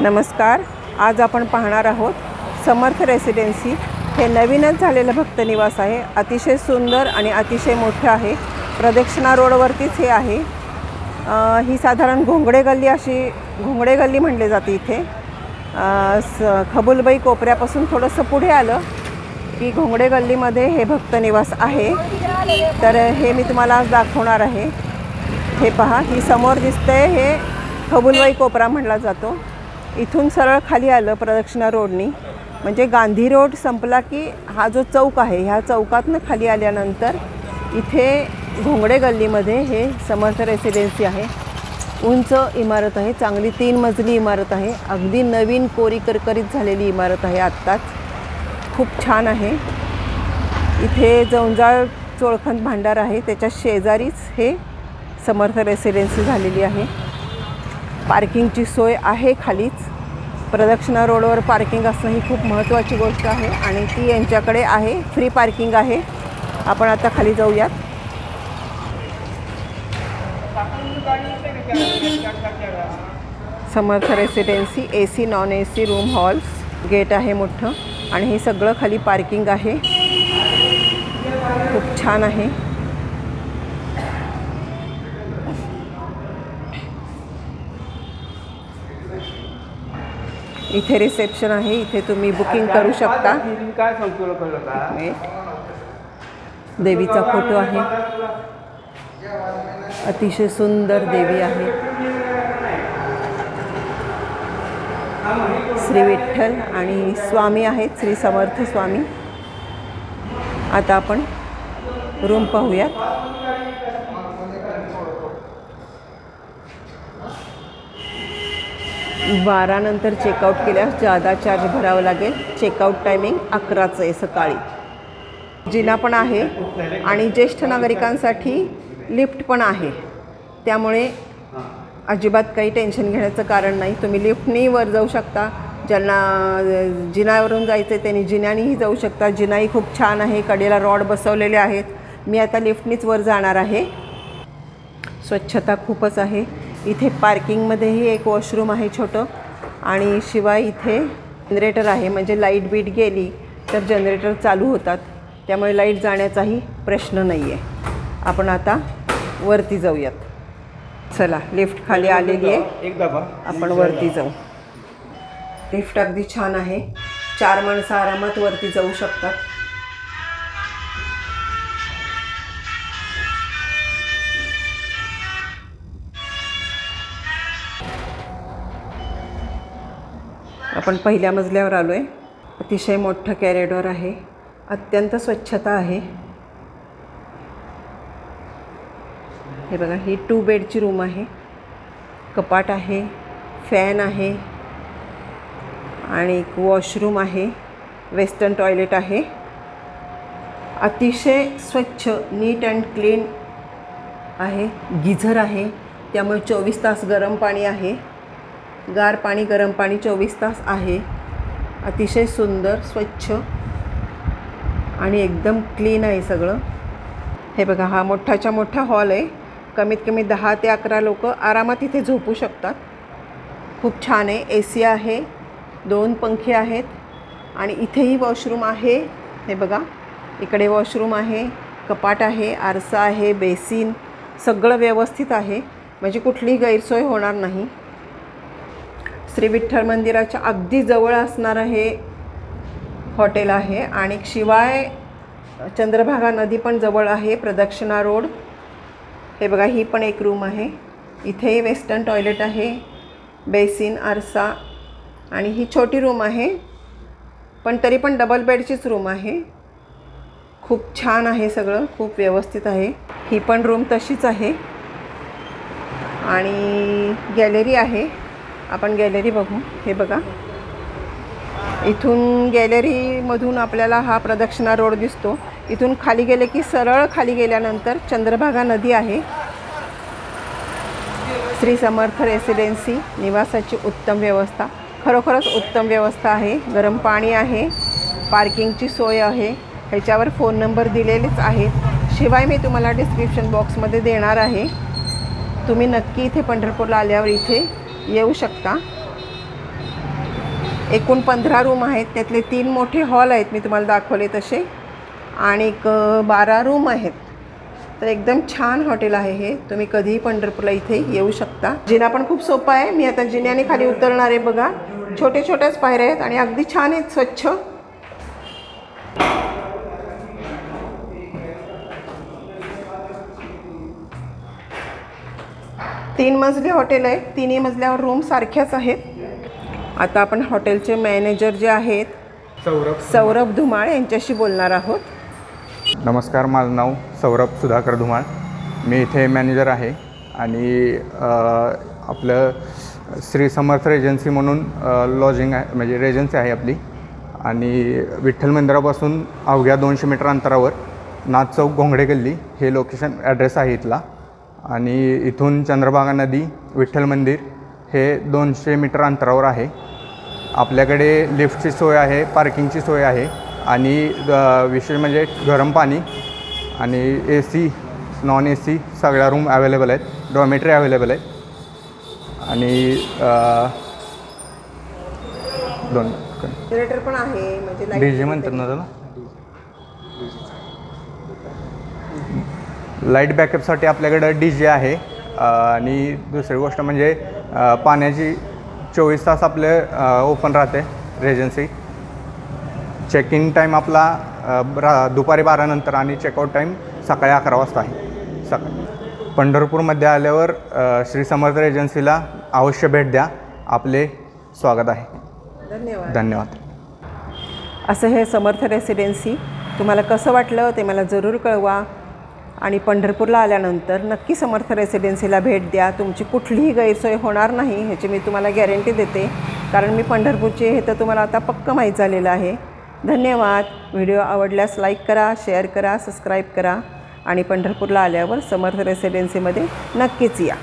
नमस्कार. आज आपण पाहणार आहोत समर्थ रेसिडेन्सी. हे नवीनच झालेलं भक्तनिवास आहे. अतिशय सुंदर आणि अतिशय मोठं आहे. प्रदक्षिणा रोडवरतीच हे आहे. ही साधारण घोंगडे गल्ली अशी घोंगडे गल्ली म्हणली जाते इथे. स खबुलबाई कोपऱ्यापासून थोडंसं पुढे आलं की घोंगडे गल्लीमध्ये हे भक्तनिवास आहे. तर हे मी तुम्हाला आज दाखवणार आहे. हे पहा ही समोर दिसतंय हे खबुलबाई कोपरा म्हणला जातो. इथून सरळ खाली आलं प्रदक्षिणा रोडनी. म्हणजे गांधी रोड संपला की हा जो चौक आहे ह्या चौकातनं खाली आल्यानंतर इथे घोंगडे गल्लीमध्ये हे समर्थ रेसिडेन्सी आहे. उंच इमारत आहे चांगली तीन मजली इमारत आहे. अगदी नवीन कोरी करकरीत झालेली इमारत आहे आत्ताच. खूप छान आहे. इथे जवंजाळ चोळखंद भांडार आहे त्याच्या शेजारीच हे समर्थ रेसिडेन्सी झालेली आहे. पार्किंगची सोय आहे खालीच. प्रदक्षिणा रोडवर पार्किंग असणं ही खूप महत्त्वाची गोष्ट आहे आणि ती यांच्याकडे आहे. फ्री पार्किंग आहे. आपण आता खाली जाऊयात. Samarth residency A C non A C room halls gate आहे मोठं. आणि हे सगळं खाली पार्किंग आहे. खूप छान आहे. इथे रिसेप्शन आहे इथे तुम्ही बुकिंग करू शकता. काय सांगतो देवीचा फोटो आहे. अतिशय सुंदर देवी आहे. श्री विठ्ठल आणि स्वामी आहेत श्री समर्थ स्वामी. आता आपण रूम पाहूयात. बारानंतर चेकआउट केल्यास जादा चार्ज भरावं लागेल. चेकआउट टायमिंग अकराचं आहे सकाळी. जिना पण आहे आणि ज्येष्ठ नागरिकांसाठी लिफ्ट पण आहे. त्यामुळे अजिबात काही टेन्शन घेण्याचं कारण नाही. तुम्ही लिफ्टनी वर जाऊ शकता. ज्यांना जिन्यावरून जायचं आहे त्यांनी जिन्यानीही जाऊ शकता. जिनाही खूप छान आहे. कडेला रॉड बसवलेले आहेत. मी आता लिफ्टनीच वर जाणार आहे. स्वच्छता खूपच आहे. इथे पार्किंगमध्येही एक वॉशरूम आहे छोटं आणि शिवाय इथे जनरेटर आहे म्हणजे लाइट बीट गेली तर जनरेटर चालू होतात. त्यामुळे लाइट जाण्याचाही प्रश्न नाही आहे आपण आता वरती जाऊयात. चला लिफ्ट खाली आलेली आहे. आपण वरती जाऊ. लिफ्ट अगदी छान आहे. चार माणसं आरामात वरती जाऊ शकतात. आपण पहिल्या मजल्यावर आलो आहे अतिशय मोठं कॅरेडॉर आहे. अत्यंत स्वच्छता आहे. हे बघा ही टू बेडची रूम आहे. कपाट आहे फॅन आहे आणि एक वॉशरूम आहे. वेस्टर्न टॉयलेट आहे. अतिशय स्वच्छ नीट अँड क्लीन आहे. गिझर आहे. त्यामुळे चोवीस तास गरम पाणी आहे. गार पाणी गरम पाणी चोवीस तास आहे. अतिशय सुंदर स्वच्छ आणि एकदम क्लीन आहे सगळं. हे बघा हा मोठाच्या मोठा हॉल आहे. कमीत कमी दहा ते अकरा लोक आरामात इथे झोपू शकतात. खूप छान आहे. ए सी आहे. दोन पंखे आहेत. आणि इथेही वॉशरूम आहे. हे बघा इकडे वॉशरूम आहे. कपाट आहे आरसा आहे बेसिन सगळं व्यवस्थित आहे. म्हणजे कुठलीही गैरसोय होणार नाही. श्री विठ्ठल मंदिराच्या अगदी जवळ असणारं हे हॉटेल आहे. आणि शिवाय चंद्रभागा नदी पण जवळ आहे प्रदक्षिणा रोड. हे बघा ही पण एक रूम आहे. इथे वेस्टर्न टॉयलेट आहे बेसिन आरसा. आणि ही छोटी रूम आहे पण तरी पण डबल बेडचीच रूम आहे. खूप छान आहे सगळं खूप व्यवस्थित आहे. ही पण रूम तशीच आहे. आणि गॅलरी आहे. आपण गॅलरी बघू. हे बघा. इथून गॅलरीमधून आपल्याला हा प्रदक्षिणा रोड दिसतो. इथून खाली गेले की सरळ खाली गेल्यानंतर चंद्रभागा नदी आहे. श्री समर्थ रेसिडेन्सी निवासाची उत्तम व्यवस्था. खरोखरच उत्तम व्यवस्था आहे. गरम पाणी आहे. पार्किंगची सोय आहे. ह्याच्यावर फोन नंबर दिलेलेच आहेत. शिवाय मी तुम्हाला डिस्क्रिप्शन बॉक्समध्ये देणार आहे. तुम्ही नक्की इथे पंढरपूरला आल्यावर इथे येऊ शकता. एकूण पंधरा रूम आहेत त्यातले तीन मोठे हॉल आहेत मी तुम्हाला दाखवले तसे. आणि एक बारा रूम आहेत. तर एकदम छान हॉटेल आहे हे. तुम्ही कधीही पंढरपूरला इथे येऊ शकता. जिना पण खूप सोपा आहे. मी आता जिन्याने खाली उतरणार आहे बघा. छोटे छोट्याच पायऱ्या आहेत आणि अगदी छान आहेत स्वच्छ. तीन मजली हॉटेल आहे. तिन्ही मजल्यावर रूम सारख्याच आहेत. आता आपण हॉटेलचे मॅनेजर जे आहेत सौरभ सौरभ धुमाळ यांच्याशी बोलणार आहोत. नमस्कार माझं नाव सौरभ सुधाकर धुमाळ. मी इथे मॅनेजर आहे आणि आपलं श्री समर्थ रेजन्सी म्हणून लॉजिंग आहे म्हणजे रेजन्सी आहे आपली. आणि विठ्ठल मंदिरापासून अवघ्या दोनशे मीटर अंतरावर नाथ चौक घोंगडे गल्ली हे लोकेशन ॲड्रेस आहे इथला. आणि इथून चंद्रभागा नदी विठ्ठल मंदिर हे दोनशे मीटर अंतरावर आहे. आपल्याकडे लिफ्टची सोय आहे पार्किंगची सोय आहे आणि विशेष म्हणजे गरम पाणी आणि A C non A C सगळ्या रूम अवेलेबल आहेत डॉमेटरी अवेलेबल आहेत. आणि दोन पण आहे म्हणजे डी जे म्हणतात ना त्याला? लाइट बॅकअपसाठी आपल्याकडं डी जे आहे आणि दुसरी गोष्ट म्हणजे पाण्याची चोवीस तास आपले ओपन राहते रेजन्सी. चेक इन टाईम आपला रा दुपारी बारानंतर आणि चेकआउट टाईम सकाळी अकरा वाजता आहे. सकाळी. पंढरपूरमध्ये आल्यावर श्री समर्थ एजन्सीला अवश्य भेट द्या. आपले स्वागत आहे. धन्यवाद. धन्यवाद. असं हे समर्थ रेसिडेन्सी. तुम्हाला कसं वाटलं ते मला जरूर कळवा. आणि पंढरपूरला आल्यानंतर नक्की समर्थ रेसिडेन्सीला भेट द्या. तुमची कुठलीही गैरसोय होणार नाही ह्याची मी तुम्हाला गॅरंटी देते. कारण मी पंढरपूरची हे तर तुम्हाला आता पक्क माहीत झालेलं आहे. धन्यवाद. व्हिडिओ आवडल्यास लाईक करा शेअर करा सबस्क्राईब करा. आणि पंढरपूरला आल्यावर समर्थ रेसिडेन्सीमध्ये नक्कीच या.